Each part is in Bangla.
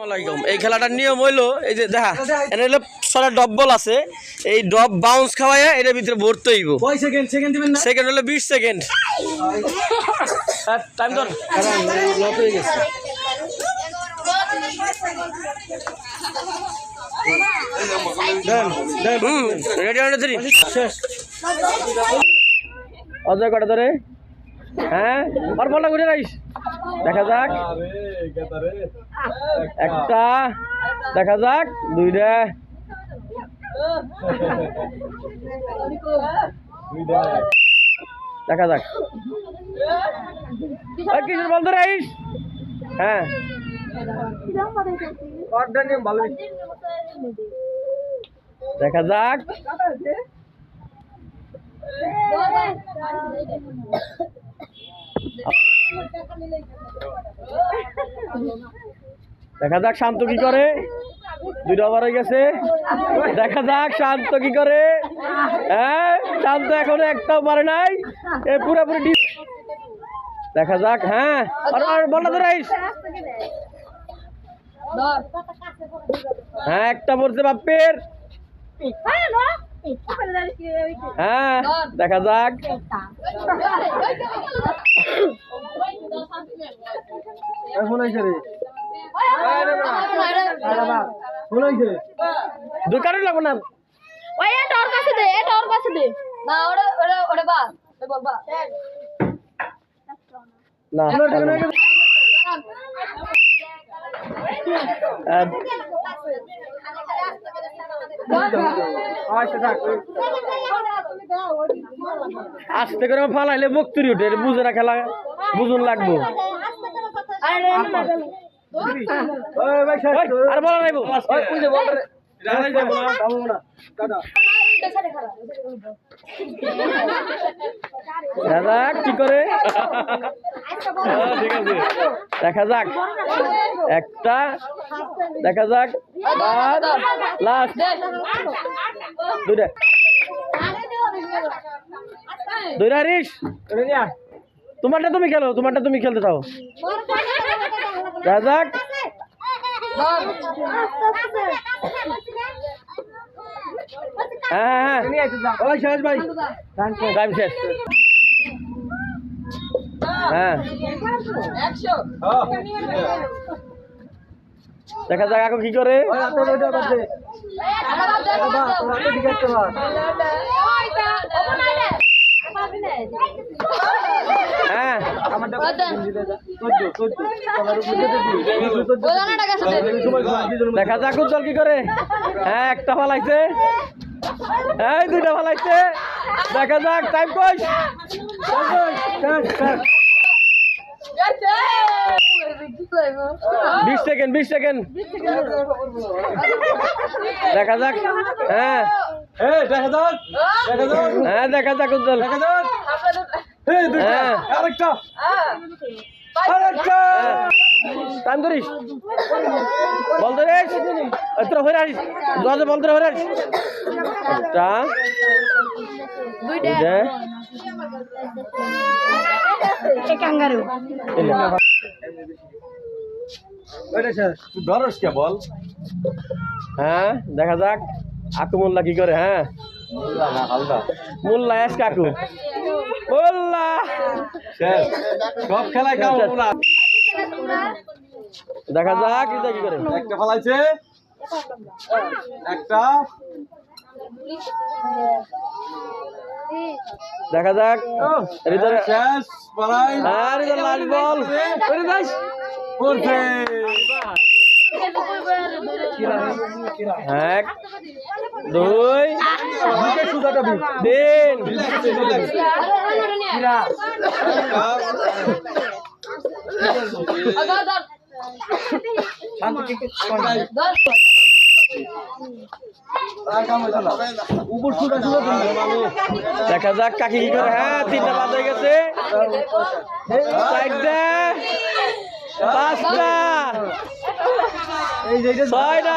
এই খেলাটার নিয়ম হইল এই যে দেখা এটা হলো সরা ডব বল আছে এই ডব বাউন্স খাওয়ায় এটার ভিতরে ভরতে হইব কয় সেকেন্ড? সেকেন্ড দিবেন সেকেন্ড হলো বিশ সেকেন্ড। টাইম ধর। হয়ে হয়ে থ্রি অজয় কটা ধরে? হ্যাঁ? আর বলটা ঘুরে রাইস দেখা যাক। একটা, দেখা যাক দুইটা দেখা যাক। কিশোর বল ধরে আইস। হ্যাঁ। দেখা যাক। দেখা যাক শান্ত কি করে। দুইটা ওভার হয়ে গেছে। দেখা যাক শান্ত কি করে। হ্যাঁ শান্ত এখনও একটাও পারে নাই। এ পুরোপুরি দেখা যাক হ্যাঁ। আর বলটা ধরে হ্যাঁ একটা পড়ছে বাপ্পের। হ্যাঁ দেখা যাক। লাগবো না। ওই এটা ওর কাছে দে এটা ওর কাছে দে। না ওরে ওরে ওরে বা ওরে না। আহ, আচ্ছা আস্তে করে ফালাইলে বক্তুরি উঠে বুঝে না খেলা বুঝুন লাগবো। আর বলা যাক কি করে? দেখা যাক। একটা দেখা যাক। লাস্ট দুইটা। দুইটা রিস তোমারটা তুমি খেলো তোমারটা তুমি খেলতে থাও দেখা যাক হ্যাঁ হ্যাঁ শেষ ভাই টাইম শেষ হ্যাঁ দেখা যাক এখন কি করে দেখা যাক উজ্জ্বল কি করে। হ্যাঁ একটা ফালাইছে। এই দুইটা ফালাইছে। দেখা যাক টাইম কই শেষ শেষ বিশ সেকেন্ড বিশ সেকেন্ড দেখা যাক। হ্যাঁ। এই দেখা যাক। দেখা যাক। হ্যাঁ দেখা যাক উজ্জ্বল। দেখা যাক। এই দুইটা হ্যাঁ। আরেকটা। আরেকটা। টাইম বল হয়ে আসিস দশে বল ধরে হয়ে আসিস একটা। দুইটা। তিনটা। ওইটা শেষ। তুই ধরস কে বল? হ্যাঁ দেখা যাক। আকু মোল্লা কি করে হ্যাঁ। মোল্লা এস কাকু। মোল্লা। সব খেলায় কামনা দেখা যাক এটা কি করে? একটা ফলাইছে। একটা। দেখা যাক। হৃদয় শেষ পড়াই। হ্যাঁ হৃদয় লাল বল। করে করছে এক দুই তিন দেখা যাক কাকি কি করে হ্যাঁ তিনটা হয়ে গেছে পাঁচটা ছয়টা।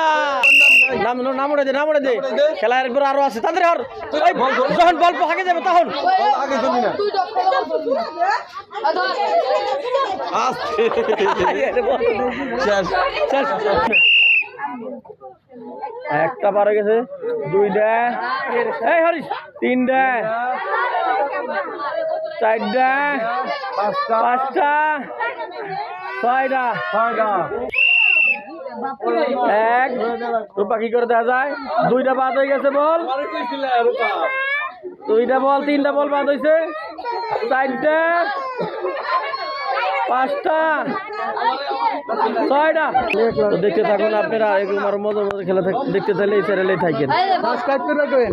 নাম নাম উড়ে দে নাম উড়ে দে। খেলা এরপর আরও আছে। তাদের আর যখন বল হাগে যাবে তখন। আগে চলি না। তুই ডক্টর শেষ। শেষ। একটা পার হয়ে গেছে। দুইটা। এই হরিশ। তিনটা। চারটা। পাঁচটা। পাঁচটা। ছয়টা। ছয়টা। এক রূপা কি করে দেখা যায়? দুইটা বাদ হয়ে গেছে বল। দুইটা বল তিনটা বল বাদ হয়েছে চারটা পাঁচটা ছয়টা। তো দেখতে থাকুন আপনারা এরকম আরও মজার মজার খেলা থাক- দেখতে চাইলে এই চ্যানেলেই থাকেন। সাবস্ক্রাইব করে রাখবেন।